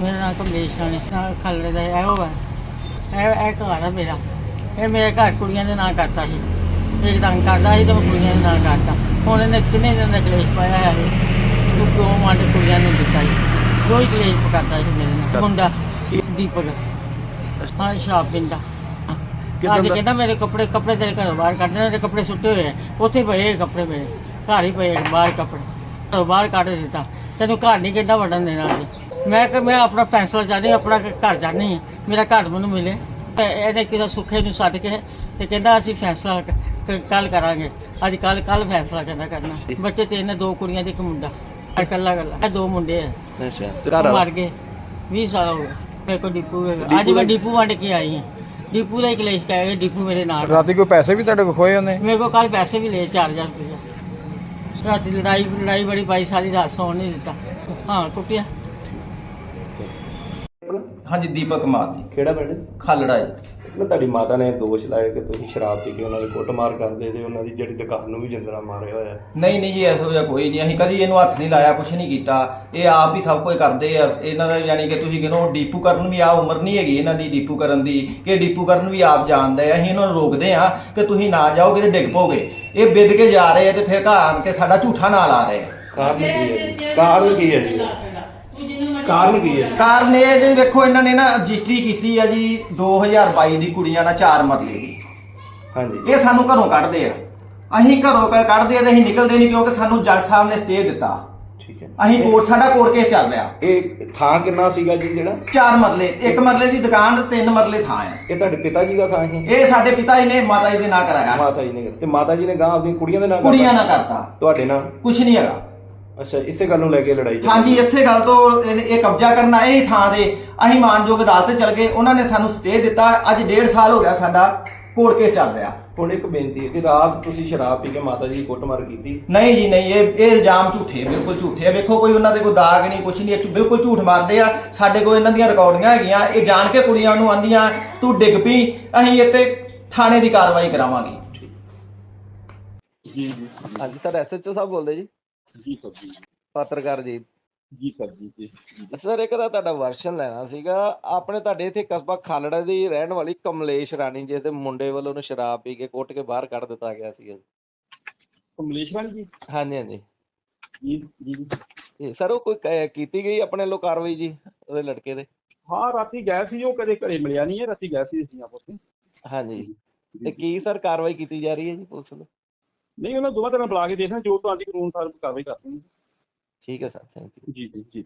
ਮੇਰਾ ਨਾਮ ਕਮਲੇਸ਼ ਰਾਣੀ ਨਾਲ ਖਲੜੇ ਦਾ ਇਹੋ ਵਾ ਇਹ ਇਹ ਘਰ ਆ ਮੇਰਾ। ਇਹ ਮੇਰੇ ਘਰ ਕੁੜੀਆਂ ਦੇ ਨਾਂ ਕਰਤਾ ਸੀ। ਇੱਕ ਤੰਗ ਕਰਦਾ ਸੀ ਤੇ ਮੈਂ ਕੁੜੀਆਂ ਦੇ ਨਾਂ ਕਰਤਾ। ਹੁਣ ਇਹਨੇ ਕਿੰਨੇ ਦਿਨ ਦਾ ਕਲੇਸ਼ ਪਾਇਆ ਹੈ ਤੂੰ ਦੋ ਮੰਡ ਕੁੜੀਆਂ ਨੂੰ ਦਿੱਤਾ ਸੀ? ਰੋਜ਼ ਕਲੇਸ਼ ਪਕਾਤਾ ਸੀ ਮੇਰੇ ਨਾਲ? ਮੁੰਡਾ ਦੀਪਕ। ਹਾਂ ਸ਼ਰਾਬ ਪੀਂਦਾ। ਅੱਜ ਦਾ- ਕਹਿੰਦਾ ਮੇਰੇ ਕੱਪੜੇ ਕੱਪੜੇ ਤੇਰੇ ਘਰੋਂ ਬਾਹਰ ਕੱਢ ਦੇ ਕੱਪੜੇ ਸੁੱਟੇ ਹੋਏ ਉੱਥੇ ਪਏ ਕੱਪੜੇ ਮੇਰੇ। ਘਰ ਹੀ ਪਏ ਬਾਹਰ ਕੱਪੜੇ। ਬਾਹਰ ਕੱਢ ਦਿੱਤਾ। ਤੈਨੂੰ ਘਰ ਨਹੀਂ ਕਿੱਦਾਂ ਵੜਨ ਦੇਣਾ ਜੀ ਮੈਂ ਕਿ ਮੈਂ ਆਪਣਾ ਫੈਸਲਾ ਚਾਹਨੀ ਆਪਣਾ ਘਰ ਆ ਮੇਰਾ ਘਰ ਮੈਨੂੰ ਮਿਲੇ। ਤੇ ਇਹਨੇ ਕਿਦਾ ਸੁੱਖੇ ਨੂੰ ਸੱਦ ਕੇ ਤੇ ਕਹਿੰਦਾ ਅਸੀਂ ਫੈਸਲਾ ਕੱਲ ਕਰਾਂਗੇ। ਅੱਜ ਕੱਲ ਕੱਲ ਫੈਸਲਾ ਕਹਿੰਦਾ ਕਰਨਾ। ਬੱਚੇ ਤਿੰਨ ਦੋ ਕੁੜੀਆਂ ਤੇ ਇੱਕ ਮੁੰਡਾ। ਇਕੱਲਾ ਇਕੱਲਾ। ਦੋ ਮੁੰਡੇ ਆ। ਅੱਛਾ। ਤੇ ਮਰ ਗਏ। 20 ਸਾਲ ਹੋ ਗਏ। ਮੇਰੇ ਕੋਲ ਡਿਪੂ ਹੈਗਾ। ਅੱਜ ਮੈਂ ਡਿਪੂ ਵੰਡ ਕੇ ਆਈ ਹਾਂ। ਡਿਪੂ ਦਾ ਹੀ ਕਲੇਸ਼ ਕਹਿ ਗਏ ਡਿਪੂ ਮੇਰੇ ਨਾਲ ਰਾਤੀ ਕੋਈ ਪੈਸੇ ਵੀ ਤੁਹਾਡੇ ਕੋਲ ਖੋਏ ਉਹਨੇ? ਮੇਰੇ ਕੋਲ ਕੱਲ ਪੈਸੇ ਵੀ ਲਏ 4000 ਰੁਪਏ। ਰਾਤੀ ਲੜਾਈ ਲੜਾਈ ਬੜੀ ਪਾਈ ਸਾਰੀ ਰਾਤ ਸੌਣ ਨਹੀਂ ਦਿੱਤਾ। ਹਾਂ ਕੁੱਟਿਆ। ਹਾਂਜੀ ਦੀਪਕ ਕੁਮਾਰ ਜੀ। ਕਿਹੜਾ ਪਿੰਡ? ਖਾਲੜਾ ਜੀ। ਮੈਂ ਤੁਹਾਡੀ ਮਾਤਾ ਨੇ ਦੋਸ਼ ਲਾਇਆ ਕਿ ਤੁਸੀਂ ਸ਼ਰਾਬ ਪੀ ਕੇ ਉਹਨਾਂ ਦੀ ਕੁੱਟਮਾਰ ਕਰਦੇ ਤੇ ਉਹਨਾਂ ਦੀ ਜਿਹੜੀ ਦੁਕਾਨ ਨੂੰ ਵੀ ਜਿੰਦਰਾ ਮਾਰਿਆ ਹੋਇਆ। ਹੈ। ਨਹੀਂ ਨਹੀਂ ਜੀ ਇਹੋ ਜਿਹਾ ਕੋਈ ਨਹੀਂ। ਅਸੀਂ ਕਦੀ ਇਹਨੂੰ ਹੱਥ ਨਹੀਂ ਲਾਇਆ ਕੁਝ ਨਹੀਂ ਕੀਤਾ। ਇਹ ਆਪ ਹੀ ਸਭ ਕੁਝ ਕਰਦੇ ਆ। ਇਹਨਾਂ ਦਾ ਯਾਨੀ ਕਿ ਤੁਸੀਂ ਕਿਹਨੋ ਡੀਪੂ ਕਰਨ ਵੀ ਆ ਉਮਰ ਨਹੀਂ ਹੈਗੀ ਇਹਨਾਂ ਦੀ ਡੀਪੂ ਕਰਨ ਦੀ। ਕਿ ਡੀਪੂ ਕਰਨ ਵੀ ਆਪ ਜਾਣਦੇ ਆ ਅਸੀਂ ਇਹਨਾਂ ਨੂੰ ਰੋਕਦੇ ਆ ਕਿ ਤੁਸੀਂ ਨਾ ਜਾਓਗੇ ਤੇ ਡਿੱਗ ਪੋਗੇ ਇਹ ਵਿਦ ਕੇ ਜਾ ਰਹੇ ਆ ਤੇ ਫਿਰ ਘਰ ਆਣ ਕੇ ਸਾਡਾ ਝੂਠਾ ਨਾਂ ਲਾ ਰਹੇ ਆ। ਕਾਰਨ ਕੀ ਹੈ ਜੀ? ਕਾਰਨ ਕੀ ਹੈ ਜੀ? ਕਾਰਨ ਕੀ ਹੈ ਕਾਰਨ ਇਹ ਜੀ ਵੇਖੋ ਇਹਨਾਂ ਨੇ ਨਾ ਰਜਿਸਟਰੀ ਕੀਤੀ ਆ ਜੀ 2022 ਦੀ ਕੁੜੀਆਂ ਨਾਲ ਚਾਰ ਮਰਲੇ ਦੀ। ਹਾਂਜੀ। ਇਹ ਸਾਨੂੰ ਘਰੋਂ ਕੱਢਦੇ ਆ। ਅਸੀਂ ਘਰੋਂ ਕ- ਕੱਢਦੇ ਆ ਤੇ ਅਸੀਂ ਨਿਕਲਦੇ ਨਹੀਂ ਕਿਉਂਕਿ ਸਾਨੂੰ ਜੱਜ ਸਾਹਿਬ ਨੇ ਸਟੇ ਦਿੱਤਾ। ਠੀਕ ਹੈ। ਅਸੀਂ ਕੋਰਟ ਸਾਡਾ ਕੋਰਟ ਕੇਸ ਚੱਲ ਰਿਹਾ। ਇਹ ਥਾਂ ਕਿੰਨਾ ਸੀਗਾ ਜੀ ਜਿਹੜਾ? ਚਾਰ ਮਰਲੇ ਇੱਕ ਮਰਲੇ ਦੀ ਦੁਕਾਨ ਤੇ ਤਿੰਨ ਮਰਲੇ ਥਾਂ ਆ। ਇਹ ਤੁਹਾਡੇ ਪਿਤਾ ਜੀ ਦਾ ਥਾਂ ਹੈ ਇਹ ਸਾਡੇ ਪਿਤਾ ਜੀ ਨੇ ਮਾਤਾ ਜੀ ਦੇ ਨਾਂ ਕਰਾਇਆ। ਮਾਤਾ ਜੀ ਨੇ ਤੇ ਮਾਤਾ ਜੀ ਨੇ ਗਾਂ ਆਪਣੀ ਕੁੜੀਆਂ ਦੇ ਨਾਲ ਕੁੜੀਆਂ ਨਾਲ ਕਰਤਾ। ਤੁਹਾਡੇ ਨਾਲ ਕੁਛ ਨਹੀਂ ਹੈਗਾ। ਅੱਛਾ ਇਸੇ ਗੱਲ ਨੂੰ ਲੈ ਕੇ ਲੜਾਈ ਚੱਲੀ। ਹਾਂਜੀ ਇਸੇ ਗੱਲ ਤੋਂ ਇਹ ਇਹ ਕਬਜ਼ਾ ਕਰਨਾ ਇਹ ਥਾਂ ਦੇ ਅਸੀਂ ਮਾਨਯੋਗ ਅਦਾਲਤ ਚਲ ਗਏ। ਉਹਨਾਂ ਨੇ ਸਾਨੂੰ ਸਟੇ ਦਿੱਤਾ। ਅੱਜ ਡੇਢ ਸਾਲ ਹੋ ਗਿਆ ਸਾਡਾ ਕੋਰਟ ਕੇਸ ਚੱਲ ਰਿਹਾ। ਹੁਣ ਇੱਕ ਬੇਨਤੀ ਹੈ ਕਿ ਰਾਤ ਤੁਸੀਂ ਸ਼ਰਾਬ ਪੀ ਕੇ ਮਾਤਾ ਜੀ ਦੀ ਕੁੱਟਮਾਰ ਕੀਤੀ? ਨਹੀਂ ਜੀ ਨਹੀਂ। ਇਹ ਇਹ ਇਲਜ਼ਾਮ ਝੂਠੇ ਬਿਲਕੁਲ ਝੂਠੇ ਆ। ਵੇਖੋ ਕੋਈ ਉਹਨਾਂ ਦੇ ਕੋਈ ਦਾਗ ਨਹੀਂ ਕੁਛ ਨਹੀਂ। ਇਹ 'ਚ ਬਿਲਕੁਲ ਝੂਠ ਮਾਰਦੇ ਆ। ਸਾਡੇ ਕੋਲ ਇਹਨਾਂ ਦੀਆਂ ਰਿਕਾਰਡਿੰਗਾਂ ਹੈਗੀਆਂ। ਇਹ ਜਾਣ ਕੇ ਕੁੜੀਆਂ ਨੂੰ ਆਂਦੀਆਂ ਤੂੰ ਡਿੱਗ ਪਈ। ਅਸੀਂ ਇੱਥੇ ਥਾਣੇ ਦੀ ਕਾਰਵਾਈ ਕਰਾਵਾਂਗੇ। ਜੀ ਜੀ ਹਾਂਜੀ ਸਰ ਐਸਐਚਓ ਸਾਹਿਬ ਬੋਲਦੇ ਜੀ। ਜੀ ਸਰ ਜੀ। ਪੱਤਰਕਾਰ ਜੀ। ਜੀ ਸਰ ਜੀ ਜੀ ਸਰ। ਇੱਕ ਤਾਂ ਤੁਹਾਡਾ ਵਰਸ਼ਨ ਲੈਣਾ ਸੀਗਾ। ਆਪਣੇ ਤੁਹਾਡੇ ਇੱਥੇ ਕਸਬਾ ਖਾਲੜਾ ਦੀ ਰਹਿਣ ਵਾਲੀ ਕਮਲੇਸ਼ ਰਾਣੀ ਜਿਸ ਦੇ ਮੁੰਡੇ ਵੱਲੋਂ ਉਹਨੂੰ ਸ਼ਰਾਬ ਪੀ ਕੇ ਕੁੱਟ ਕੇ ਬਾਹਰ ਕੱਢ ਦਿੱਤਾ ਗਿਆ ਸੀ ਕਮਲੇਸ਼ ਰਾਣੀ ਜੀ? ਹਾਂਜੀ ਹਾਂਜੀ। ਜੀ ਜੀ। ਇਹ ਸਰ ਉਹ ਕੋਈ ਕੀਤੀ ਗਈ ਆਪਣੇ ਵੱਲੋਂ ਕਾਰਵਾਈ ਜੀ ਉਹਦੇ ਲੜਕੇ ਦੇ? ਹਾਂ ਰਾਤੀ ਗਏ ਸੀ ਉਹ ਕਦੇ ਘਰੇ ਮਿਲਿਆ ਨਹੀਂ ਹੈ ਰਾਤੀ ਗਏ ਸੀ ਅਸੀਂ ਆਪਸ ਵਿੱਚ। ਹਾਂਜੀ। ਤੇ ਕੀ ਸਰ ਕਾਰਵਾਈ ਕੀਤੀ ਜਾ ਰਹੀ ਹੈ ਜੀ ਪੁਲਿਸ ਵੱਲੋਂ? ਨਹੀਂ ਉਹਨਾਂ ਦੋਵਾਂ ਤਰ੍ਹਾਂ ਬੁਲਾ ਕੇ ਦੇਖਣਾ ਜੋ ਤੁਹਾਡੀ ਕਾਨੂੰਨ ਸਾਰ ਕਾਰਵਾਈ ਕਰਦੇ ਹਾਂ ਠੀਕ ਹੈ ਸਰ ਥੈਂਕ ਯੂ ਜੀ ਜੀ ਜੀ।